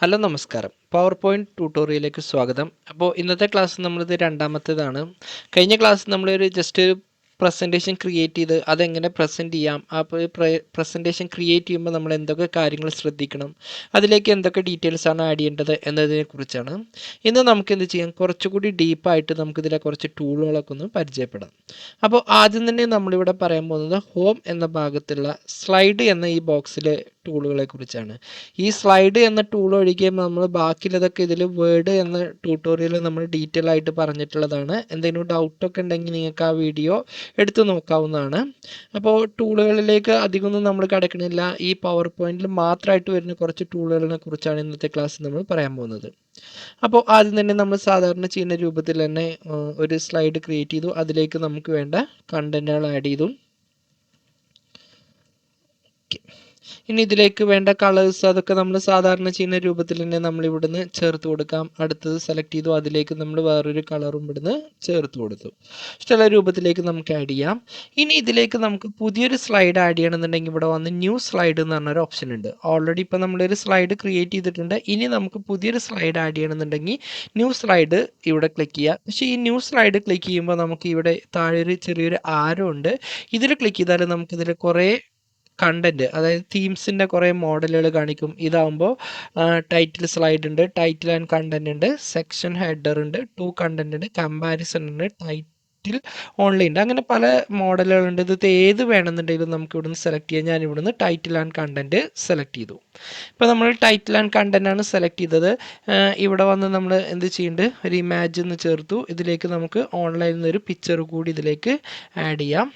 Hello നമസ്കാരം. Power point ട്യൂട്ടോറിയലിലേക്ക് സ്വാഗതം. അപ്പോൾ ഇന്നത്തെ ക്ലാസ് നമ്മളിത് രണ്ടാമത്തേതാണ്. കഴിഞ്ഞ ക്ലാസ് നമ്മളൊരു ജസ്റ്റ് ഒരു പ്രസന്റേഷൻ ക്രിയേറ്റ് ചെയ്ത് അതെങ്ങനെ പ്രസന്റ് ചെയ്യാം. അപ്പോൾ പ്രസന്റേഷൻ ക്രിയേറ്റ് ചെയ്യുമ്പോൾ നമ്മൾ എന്തൊക്കെ കാര്യങ്ങൾ ശ്രദ്ധിക്കണം അതിലേക്ക് എന്തൊക്കെ ഡീറ്റെയിൽസ് ആണ് ആഡ് ചെയ്യേണ്ടത് എന്നതിനെ കുറിച്ചാണ്. ഇന്ന് നമുക്ക് എന്ത് ചെയ്യാം? കുറച്ചുകൂടി ഡീപ്പായിട്ട് നമുക്കിതിലെ കുറച്ച് ടൂളുകളൊക്കെ ഒന്ന് പരിചയപ്പെടാം. അപ്പോൾ ആദ്യം തന്നെ നമ്മളിവിടെ പറയാൻ പോകുന്നത് ഹോം എന്ന ഭാഗത്തുള്ള സ്ലൈഡ് എന്ന ഈ ബോക്സിലെ ടൂളുകളെ കുറിച്ചാണ് ഈ സ്ലൈഡ് എന്ന ടൂൾ ഒഴികെ നമ്മൾ ബാക്കിയുള്ളതൊക്കെ ഇതിൽ വേർഡ് എന്ന ട്യൂട്ടോറിയൽ നമ്മൾ ഡീറ്റെയിൽ ആയിട്ട് പറഞ്ഞിട്ടുള്ളതാണ്. എന്തെങ്കിലും ഡൗട്ടൊക്കെ ഉണ്ടെങ്കിൽ നിങ്ങൾക്ക് ആ വീഡിയോ എടുത്തു നോക്കാവുന്നതാണ്. അപ്പോൾ ടൂളുകളിലേക്ക് അധികമൊന്നും നമ്മൾ കിടക്കണില്ല. ഈ പവർ പോയിന്റിൽ മാത്രമായിട്ട് വരുന്ന കുറച്ച് ടൂളുകളെ കുറിച്ചാണ് ഇന്നത്തെ ക്ലാസ്സിൽ നമ്മൾ പറയാൻ പോകുന്നത്. അപ്പോൾ ആദ്യം തന്നെ നമ്മൾ സാധാരണ ചെയ്യുന്ന രൂപത്തിൽ തന്നെ ഒരു സ്ലൈഡ് ക്രിയേറ്റ് ചെയ്തു. അതിലേക്ക് നമുക്ക് വേണ്ട കണ്ടന്റുകൾ ആഡ് ചെയ്തു. ഇനി ഇതിലേക്ക് വേണ്ട കളേഴ്സ് അതൊക്കെ നമ്മൾ സാധാരണ ചെയ്യുന്ന രൂപത്തിൽ തന്നെ നമ്മൾ ഇവിടുന്ന് ചേർത്ത് കൊടുക്കാം. അടുത്തത് സെലക്ട് ചെയ്തു അതിലേക്ക് നമ്മൾ വേറൊരു കളറും ഇവിടുന്ന് ചേർത്ത് കൊടുത്തു. ഇഷ്ടമുള്ള രൂപത്തിലേക്ക് നമുക്ക് ആഡ് ചെയ്യാം. ഇനി ഇതിലേക്ക് നമുക്ക് പുതിയൊരു സ്ലൈഡ് ആഡ് ചെയ്യണമെന്നുണ്ടെങ്കിൽ ഇവിടെ വന്ന് ന്യൂ സ്ലൈഡ് എന്ന് പറഞ്ഞൊരു ഓപ്ഷൻ ഉണ്ട്. ഓൾറെഡി ഇപ്പോൾ നമ്മളൊരു സ്ലൈഡ് ക്രിയേറ്റ് ചെയ്തിട്ടുണ്ട്. ഇനി നമുക്ക് പുതിയൊരു സ്ലൈഡ് ആഡ് ചെയ്യണമെന്നുണ്ടെങ്കിൽ ന്യൂ സ്ലൈഡ് ഇവിടെ ക്ലിക്ക് ചെയ്യുക പക്ഷേ ഈ ന്യൂ സ്ലൈഡ് ക്ലിക്ക് ചെയ്യുമ്പോൾ നമുക്ക് ഇവിടെ താഴെ ഒരു ചെറിയൊരു ആരോ ഉണ്ട്. ഇതിൽ ക്ലിക്ക് ചെയ്താൽ നമുക്കിതിൽ കുറേ കണ്ടന്റ് അതായത് തീംസിന്റെ കുറേ മോഡലുകൾ കാണിക്കും. ഇതാവുമ്പോൾ ടൈറ്റിൽ സ്ലൈഡ് ഉണ്ട് ടൈറ്റിൽ ആൻഡ് കണ്ടന്റ് ഉണ്ട് സെക്ഷൻ ഹെഡർ ഉണ്ട് ടു കണ്ടന്റ് ഉണ്ട് കമ്പാരിസൺ ഉണ്ട് ടൈറ്റിൽ ഓൺലൈൻ ഉണ്ട്. അങ്ങനെ പല മോഡലുകളുണ്ട് ഇത് ഏത് വേണമെന്നുണ്ടെങ്കിലും നമുക്ക് ഇവിടുന്ന് സെലക്ട് ചെയ്യാം. ഞാൻ ഇവിടുന്ന് ടൈറ്റിൽ ആൻഡ് കണ്ടന്റ് സെലക്ട് ചെയ്തു. ഇപ്പോൾ നമ്മൾ ടൈറ്റിൽ ആൻഡ് കണ്ടന്റ് ആണ് സെലക്ട് ചെയ്തത്. ഇവിടെ വന്ന് നമ്മൾ എന്ത് ചെയ്യുന്നുണ്ട് ഒരു ഇമാജിന്ന് ചേർത്തു. ഇതിലേക്ക് നമുക്ക് ഓൺലൈനിൽ നിന്ന് ഒരു പിക്ചർ കൂടി ഇതിലേക്ക് ആഡ് ചെയ്യാം.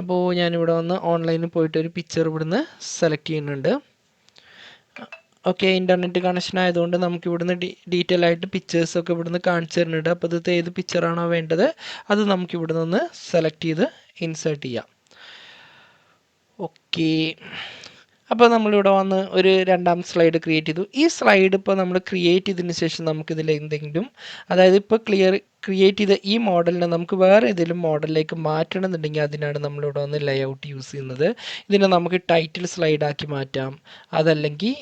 അപ്പോൾ ഞാനിവിടെ വന്ന് ഓൺലൈനിൽ പോയിട്ട് ഒരു പിക്ചർ ഇവിടുന്ന് സെലക്ട് ചെയ്യുന്നുണ്ട്. ഓക്കെ ഇന്റർനെറ്റ് കണക്ഷൻ ആയതുകൊണ്ട് നമുക്ക് ഇവിടുന്ന് ഡീറ്റെയിൽ ആയിട്ട് പിക്ചേഴ്സൊക്കെ ഇവിടുന്ന് കാണിച്ചു തരുന്നുണ്ട്. അപ്പോൾ ഇത് ഏത് പിക്ചറാണോ വേണ്ടത് അത് നമുക്ക് ഇവിടുന്ന് നിന്ന് സെലക്ട് ചെയ്ത് ഇൻസേർട്ട് ചെയ്യാം. ഓക്കെ അപ്പോൾ നമ്മളിവിടെ വന്ന് ഒരു രണ്ടാം സ്ലൈഡ് ക്രിയേറ്റ് ചെയ്തു. ഈ സ്ലൈഡ് ഇപ്പോൾ നമ്മൾ ക്രിയേറ്റ് ചെയ്തതിന് ശേഷം നമുക്കിതിൽ എന്തെങ്കിലും അതായത് ഇപ്പോൾ ക്ലിയർ ക്രിയേറ്റ് ചെയ്ത ഈ മോഡലിനെ നമുക്ക് വേറെ ഏതെങ്കിലും മോഡലിലേക്ക് മാറ്റണം എന്നുണ്ടെങ്കിൽ അതിനാണ് നമ്മളിവിടെ വന്ന് ലേഔട്ട് യൂസ് ചെയ്യുന്നത്. ഇതിനെ നമുക്ക് ടൈറ്റിൽ സ്ലൈഡ് ആക്കി മാറ്റാം. അതല്ലെങ്കിൽ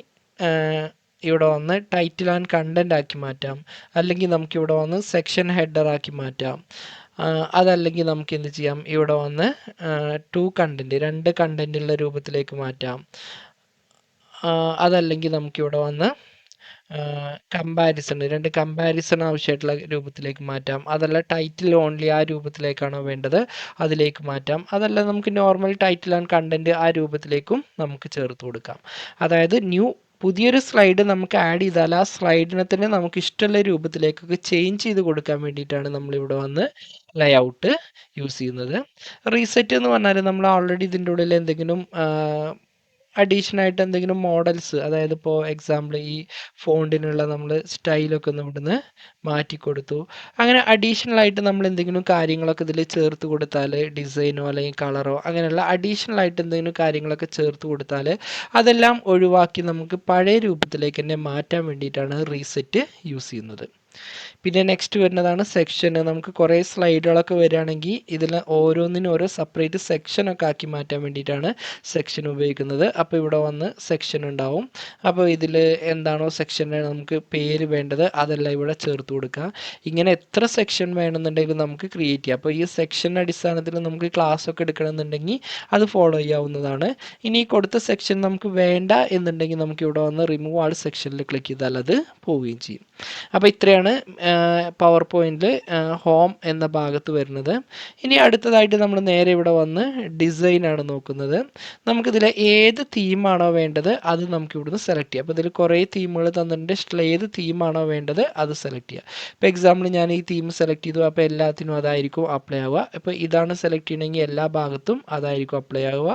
ഇവിടെ വന്ന് ടൈറ്റിൽ ആൻഡ് കണ്ടന്റ് ആക്കി മാറ്റാം. അല്ലെങ്കിൽ നമുക്കിവിടെ വന്ന് സെക്ഷൻ ഹെഡർ ആക്കി മാറ്റാം. അതല്ലെങ്കിൽ നമുക്ക് എന്ത് ചെയ്യാം? ഇവിടെ വന്ന് ടു കണ്ടന്റ് രണ്ട് കണ്ടന്റുള്ള രൂപത്തിലേക്ക് മാറ്റാം. അതല്ലെങ്കിൽ നമുക്കിവിടെ വന്ന് കമ്പാരിസൺ രണ്ട് കമ്പാരിസൺ ആവശ്യമായിട്ടുള്ള രൂപത്തിലേക്ക് മാറ്റാം. അതല്ല ടൈറ്റിൽ ഓൺലി ആ രൂപത്തിലേക്കാണോ വേണ്ടത്? അതിലേക്ക് മാറ്റാം. അതല്ല നമുക്ക് നോർമൽ ടൈറ്റിൽ ആൻഡ് കണ്ടന്റ് ആ രൂപത്തിലേക്കും നമുക്ക് ചേർത്ത് കൊടുക്കാം. അതായത് ന്യൂ പുതിയൊരു സ്ലൈഡ് നമുക്ക് ആഡ് ചെയ്താൽ ആ സ്ലൈഡിനെ തന്നെ നമുക്ക് ഇഷ്ടമുള്ള രൂപത്തിലേക്കൊക്കെ ചേഞ്ച് ചെയ്ത് കൊടുക്കാൻ വേണ്ടിയിട്ടാണ് നമ്മളിവിടെ വന്ന് ലേഔട്ട് യൂസ് ചെയ്യുന്നത്. റീസെറ്റ് എന്ന് പറഞ്ഞാൽ നമ്മൾ ഓൾറെഡി ഇതിന്റെ ഉള്ളിൽ എന്തെങ്കിലും അഡീഷണൽ ആയിട്ട് എന്തെങ്കിലും മോഡൽസ് അതായത് ഇപ്പോൾ എക്സാമ്പിൾ ഈ ഫോണ്ടിനുള്ള നമ്മൾ സ്റ്റൈലൊക്കെ ഒന്ന് ഇവിടുന്ന് മാറ്റി കൊടുത്തു. അങ്ങനെ അഡീഷണൽ ആയിട്ട് നമ്മൾ എന്തെങ്കിലും കാര്യങ്ങളൊക്കെ ഇതിൽ ചേർത്ത് കൊടുത്താൽ ഡിസൈനോ അല്ലെങ്കിൽ കളറോ അങ്ങനെയുള്ള അഡീഷണൽ ആയിട്ട് എന്തെങ്കിലും കാര്യങ്ങളൊക്കെ ചേർത്ത് കൊടുത്താൽ അതെല്ലാം ഒഴിവാക്കി നമുക്ക് പഴയ രൂപത്തിലേക്ക് തന്നെ മാറ്റാൻ വേണ്ടിയിട്ടാണ് റീസെറ്റ് യൂസ് ചെയ്യുന്നത്. പിന്നെ നെക്സ്റ്റ് വരുന്നതാണ് സെക്ഷൻ നമുക്ക് കുറേ സ്ലൈഡുകളൊക്കെ വരികയാണെങ്കിൽ ഇതിൽ ഓരോന്നിനും ഓരോ സെപ്പറേറ്റ് സെക്ഷനൊക്കെ ആക്കി മാറ്റാൻ വേണ്ടിയിട്ടാണ് സെക്ഷൻ ഉപയോഗിക്കുന്നത്. അപ്പോൾ ഇവിടെ വന്ന് സെക്ഷൻ ഉണ്ടാവും. അപ്പോൾ ഇതിൽ എന്താണോ സെക്ഷന് നമുക്ക് പേര് വേണ്ടത് അതെല്ലാം ഇവിടെ ചേർത്ത് കൊടുക്കുക. ഇങ്ങനെ എത്ര സെക്ഷൻ വേണമെന്നുണ്ടെങ്കിൽ നമുക്ക് ക്രിയേറ്റ് ചെയ്യാം. അപ്പോൾ ഈ സെക്ഷൻ അടിസ്ഥാനത്തിൽ നമുക്ക് ക്ലാസ് ഒക്കെ എടുക്കണമെന്നുണ്ടെങ്കിൽ അത് ഫോളോ ചെയ്യാവുന്നതാണ്. ഇനി കൊടുത്ത സെക്ഷൻ നമുക്ക് വേണ്ട എന്നുണ്ടെങ്കിൽ നമുക്ക് ഇവിടെ വന്ന് റിമൂവ് ആൾ സെക്ഷനിൽ ക്ലിക്ക് ചെയ്താൽ അത് പോവുകയും ചെയ്യും. അപ്പോൾ ഇത്രയാണ് പവർ പോയിന്റിൽ ഹോം എന്ന ഭാഗത്ത് വരുന്നത്. ഇനി അടുത്തതായിട്ട് നമ്മൾ നേരെ ഇവിടെ വന്ന് ഡിസൈൻ ആണ് നോക്കുന്നത്. നമുക്കിതിൽ ഏത് തീമാണോ വേണ്ടത് അത് നമുക്ക് ഇവിടുന്ന് സെലക്ട് ചെയ്യാം. അപ്പോൾ ഇതിൽ കുറേ തീമുകൾ തന്നിട്ടുണ്ട്. ഇഷ്ടമുള്ള ഏത് തീമാണോ വേണ്ടത് അത് സെലക്ട് ചെയ്യുക ഇപ്പോൾ എക്സാമ്പിൾ ഞാൻ ഈ തീം സെലക്ട് ചെയ്തു അപ്പോൾ എല്ലാത്തിനും അതായിരിക്കും അപ്ലൈ ആവുക. ഇപ്പോൾ ഇതാണ് സെലക്ട് ചെയ്യണമെങ്കിൽ എല്ലാ ഭാഗത്തും അതായിരിക്കും അപ്ലൈ ആവുക.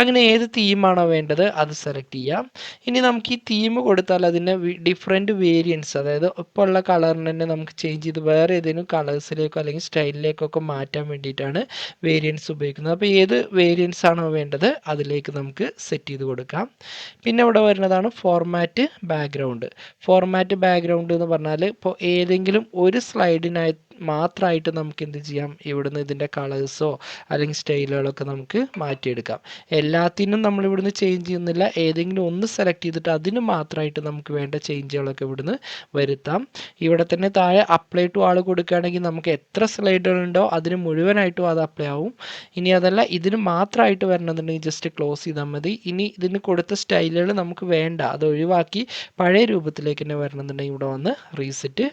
അങ്ങനെ ഏത് തീമാണോ വേണ്ടത് അത് സെലക്ട് ചെയ്യാം. ഇനി നമുക്ക് ഈ തീം കൊടുത്താൽ അതിന്റെ ഡിഫറെന്റ് വേരിയൻസ് അതായത് ഇപ്പോൾ ഉള്ള കളറിന് തന്നെ നമുക്ക് ചേഞ്ച് ചെയ്ത് വേറെ ഏതെങ്കിലും കളേഴ്സിലേക്കോ അല്ലെങ്കിൽ സ്റ്റൈലിലേക്കൊക്കെ മാറ്റാൻ വേണ്ടിയിട്ടാണ് വേരിയൻസ് ഉപയോഗിക്കുന്നത്. അപ്പോൾ ഏത് വേരിയൻസ് ആണോ വേണ്ടത് അതിലേക്ക് നമുക്ക് സെറ്റ് ചെയ്ത് കൊടുക്കാം. പിന്നെ ഇവിടെ വരുന്നതാണ് ഫോർമാറ്റ് ബാക്ക്ഗ്രൗണ്ട് ഫോർമാറ്റ് ബാക്ക്ഗ്രൗണ്ട് എന്ന് പറഞ്ഞാൽ ഇപ്പോൾ ഏതെങ്കിലും ഒരു സ്ലൈഡിനായി മാത്രമായിട്ട് നമുക്ക് എന്ത് ചെയ്യാം? ഇവിടുന്ന് ഇതിന്റെ കളേഴ്സോ അല്ലെങ്കിൽ സ്റ്റൈലുകളൊക്കെ നമുക്ക് മാറ്റിയെടുക്കാം. എല്ലാത്തിനും നമ്മൾ ഇവിടുന്ന് ചേഞ്ച് ചെയ്യുന്നില്ല. ഏതെങ്കിലും ഒന്ന് സെലക്ട് ചെയ്തിട്ട് അതിന് മാത്രമായിട്ട് നമുക്ക് വേണ്ട ചേഞ്ചുകളൊക്കെ ഇവിടുന്ന് വരുത്താം. ഇവിടെ തന്നെ താഴെ അപ്ലൈ ടു ആൾ കൊടുക്കുകയാണെങ്കിൽ നമുക്ക് എത്ര സ്ലൈഡുകളുണ്ടോ അതിന് മുഴുവനായിട്ടും അത് അപ്ലൈ ആവും. ഇനി അതല്ല ഇതിന് മാത്രമായിട്ട് വരണമെന്നുണ്ടെങ്കിൽ ജസ്റ്റ് ക്ലോസ് ചെയ്താൽ മതി. ഇനി ഇതിന് കൊടുത്ത സ്റ്റൈലുകൾ നമുക്ക് വേണ്ട. അത് ഒഴിവാക്കി പഴയ രൂപത്തിലേക്ക് തന്നെ വരണമെന്നുണ്ടെങ്കിൽ ഇവിടെ വന്ന് റീസെറ്റ്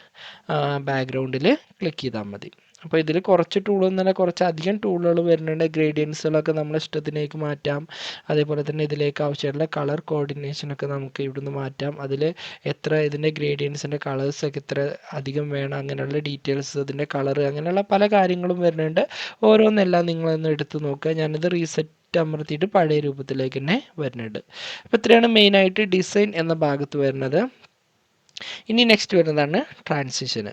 ബാക്ക്ഗ്രൗണ്ടിൽ ക്ലിക്ക് ചെയ്താൽ മതി. അപ്പോൾ ഇതിൽ കുറച്ച് ടൂളൊന്നുമല്ല കുറച്ച് അധികം ടൂളുകൾ വരുന്നുണ്ട്. ഗ്രേഡിയൻസുകളൊക്കെ നമ്മൾ ഇഷ്ടത്തിലേക്ക് മാറ്റാം. അതേപോലെ തന്നെ ഇതിലേക്ക് ആവശ്യമായിട്ടുള്ള കളർ കോർഡിനേഷനൊക്കെ നമുക്ക് ഇവിടുന്ന് മാറ്റാം. അതിൽ എത്ര ഇതിന്റെ ഗ്രേഡിയൻസിന്റെ കളേഴ്സൊക്കെ എത്ര അധികം വേണം അങ്ങനെയുള്ള ഡീറ്റെയിൽസ് ഇതിന്റെ കളർ അങ്ങനെയുള്ള പല കാര്യങ്ങളും വരുന്നുണ്ട്. ഓരോന്നെല്ലാം നിങ്ങളൊന്ന് എടുത്ത് നോക്കുക. ഞാനിത് റീസെറ്റ് അമർത്തിയിട്ട് പഴയ രൂപത്തിലേക്ക് തന്നെ വരുന്നുണ്ട്. അപ്പോൾ ഇത്രയാണ് മെയിനായിട്ട് ഡിസൈൻ എന്ന ഭാഗത്ത് വരുന്നത്. ഇനി നെക്സ്റ്റ് വരുന്നതാണ് ട്രാൻസിഷന്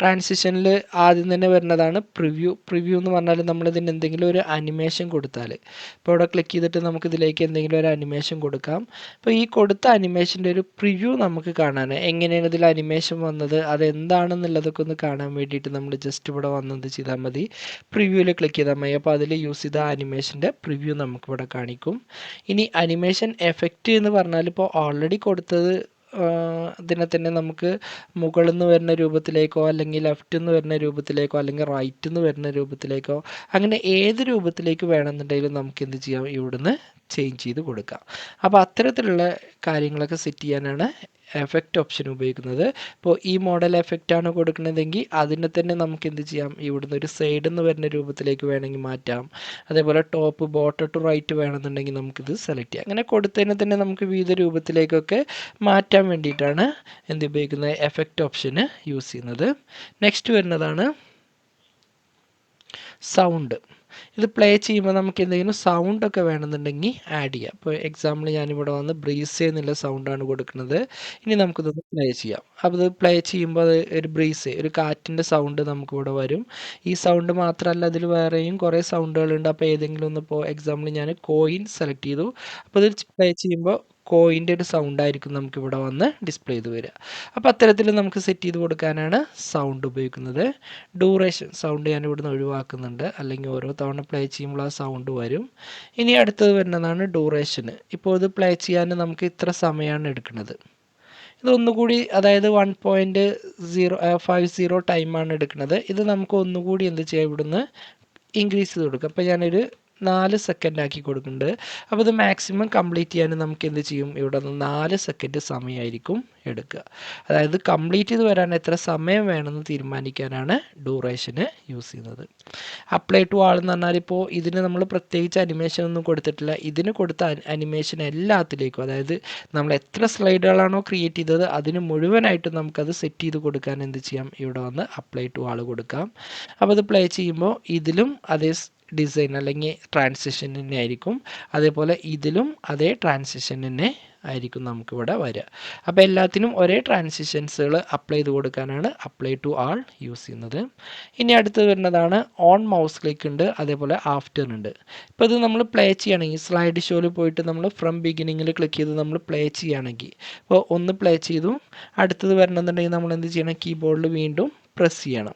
ട്രാൻസിഷനിൽ ആദ്യം തന്നെ വരുന്നതാണ് പ്രിവ്യൂ പ്രിവ്യൂ എന്ന് പറഞ്ഞാൽ നമ്മളിതിന് എന്തെങ്കിലും ഒരു അനിമേഷൻ കൊടുത്താൽ ഇപ്പോൾ ഇവിടെ ക്ലിക്ക് ചെയ്തിട്ട് നമുക്ക് ഇതിലേക്ക് എന്തെങ്കിലും ഒരു അനിമേഷൻ കൊടുക്കാം. അപ്പോൾ ഈ കൊടുത്ത അനിമേഷന്റെ ഒരു പ്രിവ്യൂ നമുക്ക് കാണാൻ എങ്ങനെയാണ് ഇതിൽ അനിമേഷൻ വന്നത്? അതെന്താണെന്നുള്ളതൊക്കെ ഒന്ന് കാണാൻ വേണ്ടിയിട്ട് നമ്മൾ ജസ്റ്റ് ഇവിടെ വന്നത് ചെയ്താൽ മതി. പ്രിവ്യൂവിൽ ക്ലിക്ക് ചെയ്താൽ മതി. അപ്പോൾ അതിൽ യൂസ് ചെയ്ത അനിമേഷന്റെ പ്രിവ്യൂ നമുക്കിവിടെ കാണിക്കും. ഇനി അനിമേഷൻ എഫക്റ്റ് എന്ന് പറഞ്ഞാൽ ഇപ്പോൾ ഓൾറെഡി കൊടുത്തത് ഇതിനെ തന്നെ നമുക്ക് മുകളിൽ നിന്ന് വരുന്ന രൂപത്തിലേക്കോ അല്ലെങ്കിൽ ലെഫ്റ്റിൽ നിന്ന് വരുന്ന രൂപത്തിലേക്കോ അല്ലെങ്കിൽ റൈറ്റിൽ നിന്ന് വരുന്ന രൂപത്തിലേക്കോ അങ്ങനെ ഏത് രൂപത്തിലേക്ക് വേണമെന്നുണ്ടെങ്കിലും നമുക്ക് എന്ത് ചെയ്യാം? ഇവിടുന്ന് ചേഞ്ച് ചെയ്ത് കൊടുക്കാം. അപ്പോൾ അത്തരത്തിലുള്ള കാര്യങ്ങളൊക്കെ സെറ്റ് ചെയ്യാനാണ് എഫക്റ്റ് ഓപ്ഷൻ ഉപയോഗിക്കുന്നത്. ഇപ്പോൾ ഈ മോഡൽ എഫക്റ്റ് ആണ് കൊടുക്കുന്നതെങ്കിൽ അതിനെ തന്നെ നമുക്ക് എന്ത് ചെയ്യാം? ഇവിടുന്ന് ഒരു സൈഡിൽ നിന്ന് വരുന്ന രൂപത്തിലേക്ക് വേണമെങ്കിൽ മാറ്റാം. അതേപോലെ ടോപ്പ് ബോട്ടം ടു റൈറ്റ് വേണമെന്നുണ്ടെങ്കിൽ നമുക്കിത് സെലക്ട് ചെയ്യാം. അങ്ങനെ കൊടുത്തതിനെ തന്നെ നമുക്ക് വിവിധ രൂപത്തിലേക്കൊക്കെ മാറ്റാൻ വേണ്ടിയിട്ടാണ് എന്ത് ഉപയോഗിക്കുന്നത് എഫക്റ്റ് ഓപ്ഷന് യൂസ് ചെയ്യുന്നത്. നെക്സ്റ്റ് വരുന്നതാണ് സൗണ്ട് ഇത് പ്ലേ ചെയ്യുമ്പോൾ നമുക്ക് എന്തെങ്കിലും സൗണ്ട് ഒക്കെ വേണമെന്നുണ്ടെങ്കിൽ ആഡ് ചെയ്യാം. ഇപ്പോൾ എക്സാമ്പിൾ ഞാനിവിടെ വന്ന് ബ്രീസ് എന്നുള്ള സൗണ്ടാണ് കൊടുക്കുന്നത്. ഇനി നമുക്കിതൊന്ന് പ്ലേ ചെയ്യാം. അപ്പോൾ ഇത് പ്ലേ ചെയ്യുമ്പോൾ അത് ഒരു ബ്രീസ് ഒരു കാറ്റിന്റെ സൗണ്ട് നമുക്കിവിടെ വരും. ഈ സൗണ്ട് മാത്രമല്ല അതിൽ വേറെയും കുറേ സൗണ്ടുകളുണ്ട് അപ്പോൾ ഏതെങ്കിലും ഒന്ന് ഇപ്പോൾ എക്സാമ്പിൾ ഞാൻ കോയിൻ സെലക്ട് ചെയ്തു. അപ്പോൾ ഇത് പ്ലേ ചെയ്യുമ്പോൾ കോയിന്റെ ഒരു സൗണ്ട് ആയിരിക്കും നമുക്ക് ഇവിടെ വന്ന് ഡിസ്പ്ലേ ചെയ്ത് വരിക. അപ്പോൾ അത്തരത്തിൽ നമുക്ക് സെറ്റ് ചെയ്ത് കൊടുക്കാനാണ് സൗണ്ട് ഉപയോഗിക്കുന്നത്. ഡ്യൂറേഷൻ സൗണ്ട് ഞാൻ ഇവിടുന്ന് ഒഴിവാക്കുന്നുണ്ട്. അല്ലെങ്കിൽ ഓരോ തവണ പ്ലേ ചെയ്യുമ്പോൾ ആ സൗണ്ട് വരും. ഇനി അടുത്തത് വരുന്നതാണ് ഡ്യൂറേഷന് ഇപ്പോൾ ഇത് പ്ലേ ചെയ്യാൻ നമുക്ക് ഇത്ര സമയമാണ് എടുക്കുന്നത്. ഇതൊന്നുകൂടി അതായത് one point zero five zero ടൈമാണ് എടുക്കുന്നത്. ഇത് നമുക്ക് ഒന്നുകൂടി എന്ത് ചെയ്യാം? ഇവിടുന്ന് ഇൻക്രീസ് ചെയ്ത് കൊടുക്കാം. അപ്പോൾ ഞാനൊരു നാല് സെക്കൻഡ് ആക്കി കൊടുക്കുന്നുണ്ട്. അപ്പോൾ ഇത് മാക്സിമം കംപ്ലീറ്റ് ചെയ്യാൻ നമുക്ക് എന്ത് ചെയ്യും? ഇവിടെ നാല് സെക്കൻഡ് സമയമായിരിക്കും. എടുക്കുക. അതായത് കംപ്ലീറ്റ് ചെയ്ത് വരാൻ എത്ര സമയം വേണമെന്ന് തീരുമാനിക്കാനാണ് ഡ്യൂറേഷന് യൂസ് ചെയ്യുന്നത്. അപ്ലൈ ടു ആൾ എന്ന് പറഞ്ഞാൽ ഇപ്പോൾ ഇതിന് നമ്മൾ പ്രത്യേകിച്ച് അനിമേഷൻ ഒന്നും കൊടുത്തിട്ടില്ല. ഇതിന് കൊടുത്ത അനിമേഷൻ എല്ലാത്തിലേക്കും അതായത് നമ്മൾ എത്ര സ്ലൈഡുകളാണോ ക്രിയേറ്റ് ചെയ്തത് അതിന് മുഴുവനായിട്ടും നമുക്കത് സെറ്റ് ചെയ്ത് കൊടുക്കാൻ എന്ത് ചെയ്യാം? ഇവിടെ വന്ന് അപ്ലൈ ടു ആൾ കൊടുക്കാം. അപ്പോൾ അത് പ്ലേ ചെയ്യുമ്പോൾ ഇതിലും അതേ ഡിസൈൻ അല്ലെങ്കിൽ ട്രാൻസിഷൻ തന്നെ ആയിരിക്കും. അതേപോലെ ഇതിലും അതേ ട്രാൻസിഷൻ തന്നെ ആയിരിക്കും നമുക്കിവിടെ വരിക. അപ്പോൾ എല്ലാത്തിനും ഒരേ ട്രാൻസിഷൻസുകൾ അപ്ലൈ ചെയ്ത് കൊടുക്കാനാണ് അപ്ലൈ ടു ആൾ യൂസ് ചെയ്യുന്നത്. ഇനി അടുത്ത് വരുന്നതാണ് ഓൺ മൗസ് ക്ലിക്ക് ഉണ്ട് അതേപോലെ ആഫ്റ്റർ ഉണ്ട് ഇപ്പോൾ ഇത് നമ്മൾ പ്ലേ ചെയ്യുകയാണെങ്കിൽ സ്ലൈഡ് ഷോയിൽ പോയിട്ട് നമ്മൾ ഫ്രം ബിഗിനിങ്ങിൽ ക്ലിക്ക് ചെയ്ത് നമ്മൾ പ്ലേ ചെയ്യുകയാണെങ്കിൽ ഇപ്പോൾ ഒന്ന് പ്ലേ ചെയ്തു അടുത്തത് വരണമെന്നുണ്ടെങ്കിൽ നമ്മൾ എന്ത് ചെയ്യണം കീബോർഡിൽ വീണ്ടും പ്രസ് ചെയ്യണം.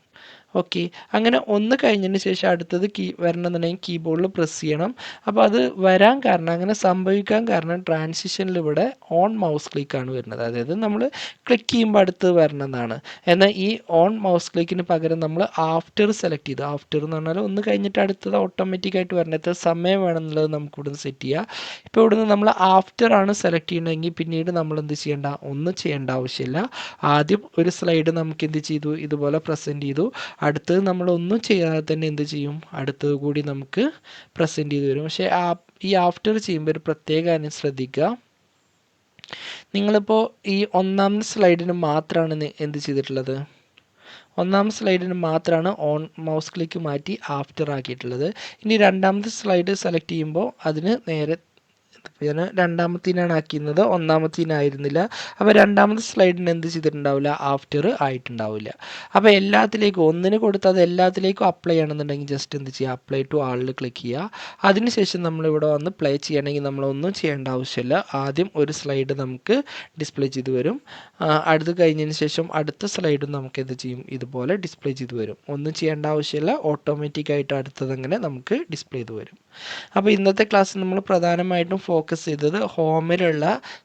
ഓക്കെ അങ്ങനെ ഒന്ന് കഴിഞ്ഞതിന് ശേഷം അടുത്തത് കീ വരണമെന്നുണ്ടെങ്കിൽ കീബോർഡിൽ പ്രസ് ചെയ്യണം. അപ്പോൾ അത് വരാൻ കാരണം അങ്ങനെ സംഭവിക്കാൻ കാരണം ട്രാൻസിഷനിൽ ഇവിടെ ഓൺ മൗസ് ക്ലിക്കാണ് വരുന്നത്. അതായത് നമ്മൾ ക്ലിക്ക് ചെയ്യുമ്പോൾ അടുത്ത് വരണമെന്നാണ്. എന്നാൽ ഈ ഓൺ മൗസ് ക്ലിക്കിന് പകരം നമ്മൾ ആഫ്റ്റർ സെലക്ട് ചെയ്തു. ആഫ്റ്റർ എന്ന് പറഞ്ഞാൽ ഒന്ന് കഴിഞ്ഞിട്ട് അടുത്തത് ഓട്ടോമാറ്റിക്കായിട്ട് വരണം എത്ര സമയം വേണമെന്നുള്ളത് നമുക്ക് ഇവിടുന്ന് സെറ്റ് ചെയ്യാം. ഇപ്പോൾ ഇവിടുന്ന് നമ്മൾ ആഫ്റ്റർ ആണ് സെലക്ട് ചെയ്യണമെങ്കിൽ പിന്നീട് നമ്മൾ എന്ത് ചെയ്യേണ്ട? ഒന്നും ചെയ്യേണ്ട ആവശ്യമില്ല. ആദ്യം ഒരു സ്ലൈഡ് നമുക്ക് എന്ത് ചെയ്തു? ഇതുപോലെ പ്രസന്റ് ചെയ്തു. അടുത്തത് നമ്മൾ ഒന്നും ചെയ്യാതെ തന്നെ എന്ത് ചെയ്യും? അടുത്തത് കൂടി നമുക്ക് പ്രസന്റ് ചെയ്ത് വരും. പക്ഷേ ഈ ആഫ്റ്റർ ചെയ്യുമ്പോൾ ഒരു പ്രത്യേക കാര്യം ശ്രദ്ധിക്കുക. നിങ്ങളിപ്പോൾ ഈ ഒന്നാമത്തെ സ്ലൈഡിന് മാത്രമാണ് എന്ത് ചെയ്തിട്ടുള്ളത്? ഒന്നാം സ്ലൈഡിന് മാത്രമാണ് ഓൺ മൗസ് ക്ലിക്ക് മാറ്റി ആഫ്റ്റർ ആക്കിയിട്ടുള്ളത്. ഇനി രണ്ടാമത്തെ സ്ലൈഡ് സെലക്ട് ചെയ്യുമ്പോൾ അതിന് നേരെ ഞാൻ രണ്ടാമത്തേനാണ് ആക്കിയിരുന്നത്. ഒന്നാമത്തേനായിരുന്നില്ല. അപ്പോൾ രണ്ടാമത്തെ സ്ലൈഡിന് എന്ത് ചെയ്തിട്ടുണ്ടാവില്ല? ആഫ്റ്റർ ആയിട്ടുണ്ടാവില്ല. അപ്പോൾ എല്ലാത്തിലേക്കും ഒന്നിന് കൊടുത്ത് അത് എല്ലാത്തിലേക്കും അപ്ലൈ ചെയ്യണമെന്നുണ്ടെങ്കിൽ ജസ്റ്റ് എന്ത് ചെയ്യുക? അപ്ലൈ ടു ആളിൽ ക്ലിക്ക് ചെയ്യുക. അതിനുശേഷം നമ്മളിവിടെ വന്ന് പ്ലേ ചെയ്യണമെങ്കിൽ നമ്മളൊന്നും ചെയ്യേണ്ട ആവശ്യമില്ല. ആദ്യം ഒരു സ്ലൈഡ് നമുക്ക് ഡിസ്പ്ലേ ചെയ്ത് വരും. അടുത്ത് കഴിഞ്ഞതിന് ശേഷം അടുത്ത സ്ലൈഡും നമുക്ക് എന്ത് ചെയ്യും? ഇതുപോലെ ഡിസ്പ്ലേ ചെയ്ത് വരും. ഒന്നും ചെയ്യേണ്ട ആവശ്യമില്ല. ഓട്ടോമാറ്റിക്കായിട്ട് അടുത്തതങ്ങനെ നമുക്ക് ഡിസ്പ്ലേ ചെയ്ത് വരും. അപ്പോൾ ഇന്നത്തെ ക്ലാസ്സിൽ നമ്മൾ പ്രധാനമായിട്ടും ഫോക്കസ് ചെയ്തത് ഹോമിലുള്ള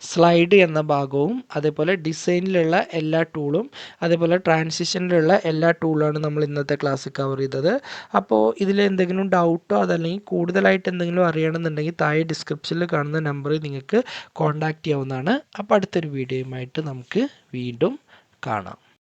സ്ലൈഡ് എന്ന ഭാഗവും അതേപോലെ ഡിസൈനിലുള്ള എല്ലാ ടൂളും അതേപോലെ ട്രാൻസിഷനിലുള്ള എല്ലാ ടൂളാണ് നമ്മൾ ഇന്നത്തെ ക്ലാസ് കവർ ചെയ്തത്. അപ്പോൾ ഇതിൽ എന്തെങ്കിലും ഡൗട്ടോ അതല്ലെങ്കിൽ കൂടുതലായിട്ട് എന്തെങ്കിലും അറിയണമെന്നുണ്ടെങ്കിൽ താഴെ ഡിസ്ക്രിപ്ഷനിൽ കാണുന്ന നമ്പറിൽ നിങ്ങൾക്ക് കോൺടാക്റ്റ് ചെയ്യാവുന്നതാണ്. അപ്പോൾ അടുത്തൊരു വീഡിയോയുമായിട്ട് നമുക്ക് വീണ്ടും കാണാം.